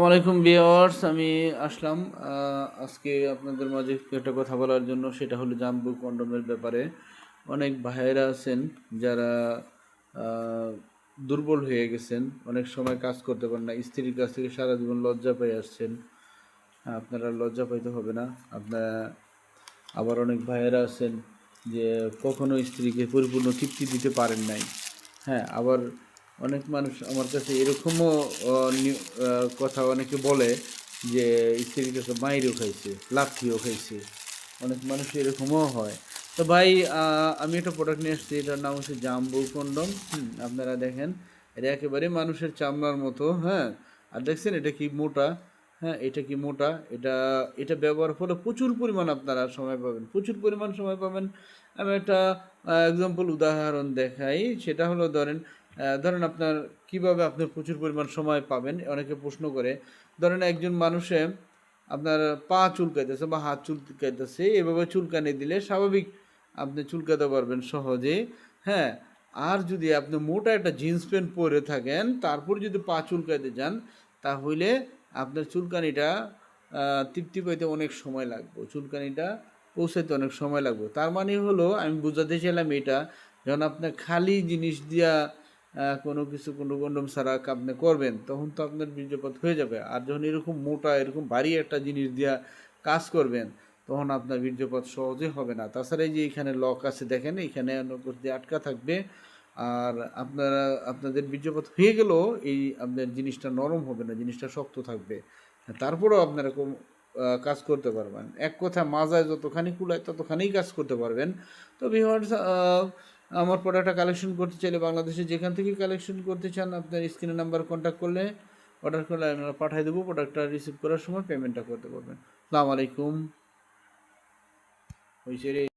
আসসালামাইকুম বিয়ার্স আমি আসলাম। আজকে আপনাদের মাঝে একটা কথা বলার জন্য, সেটা হলো জাম্বু কন্ডোমের ব্যাপারে। অনেক ভাইয়েরা আছেন যারা দুর্বল হয়ে গেছেন, অনেক সময় কাজ করতে পারেন না, স্ত্রীর কাছ থেকে সারা জীবন লজ্জা পেয়ে আসছেন। আপনারা লজ্জা পাইতে হবে না। আপনারা, আবার অনেক ভাইয়েরা আছেন যে কখনো স্ত্রীকে পরিপূর্ণ তৃপ্তি দিতে পারেন নাই। হ্যাঁ আবার অনেক মানুষ আমার কাছে এরকমও কথা অনেকে বলে যে, স্ত্রীর কাছে মাইরও খাইছে, লাঠিও খাইছে। অনেক মানুষ এরকমও হয়। তো ভাই আমি একটা প্রোডাক্ট নিয়ে আসছি, এটার নাম হচ্ছে জাম্বু কন্ডম। আপনারা দেখেন, এটা একেবারে মানুষের চামড়ার মতো হ্যাঁ। আর দেখছেন, এটা কি মোটা? হ্যাঁ এটা কি মোটা? এটা এটা ব্যবহার করে প্রচুর পরিমাণ আপনারা সময় পাবেন, প্রচুর পরিমাণ সময় পাবেন। আমি একটা এক্সাম্পল উদাহরণ দেখাই, সেটা হলো ধরেন ধরেন আপনার কীভাবে আপনি প্রচুর পরিমাণ সময় পাবেন? অনেকে প্রশ্ন করে, ধরেন একজন মানুষে আপনার পা চুলকাইতেছে বা হাত চুলকাইতেছে, এভাবে চুলকানি দিলে স্বাভাবিক আপনি চুলকাতে পারবেন সহজে। হ্যাঁ আর যদি আপনি মোটা একটা জিন্স প্যান্ট পরে থাকেন, তারপর যদি পা চুলকাইতে যান, তাহলে আপনার চুলকানিটা তৃপ্তি পাইতে অনেক সময় লাগবে। চুলকানিটা পৌঁছাইতে অনেক সময় লাগবে। তার মানে হলো, আমি বোঝাতে চাইলাম এটা, যখন আপনার খালি জিনিস দিয়া কোনো কিছু কোনো কন্ডম ছাড়া আপনি করবেন, তখন তো আপনার বীর্যপাত হয়ে যাবে। আর যখন এরকম মোটা, এরকম ভারী একটা জিনিস দিয়া কাজ করবেন, তখন আপনার বীর্যপাত সহজে হবে না। তাছাড়া এই যে এখানে লক আছে, দেখেন, এখানে উপর দিয়ে আটকা থাকবে, আর আপনারা, আপনাদের বীর্যপাত হয়ে গেলেও এই আপনার জিনিসটা নরম হবে না, জিনিসটা শক্ত থাকবে। তারপরেও আপনারা কাজ করতে পারবেন। এক কথা মাজায় যতখানি কুলায় ততখানিই কাজ করতে পারবেন। তো ভিউয়ার্স আমার প্রোডাক্টটা কালেকশন করতে চাইলে বাংলাদেশে যেখান থেকে কালেকশন করতে চান, আপনার স্ক্রিনের নাম্বার কন্ট্যাক্ট করলে অর্ডার করলে আমরা পাঠিয়ে দেবো প্রোডাক্টটা রিসিভ করার সময় পেমেন্টটা করতে পারবেন। আসসালামু আলাইকুম। হয়েছে রে।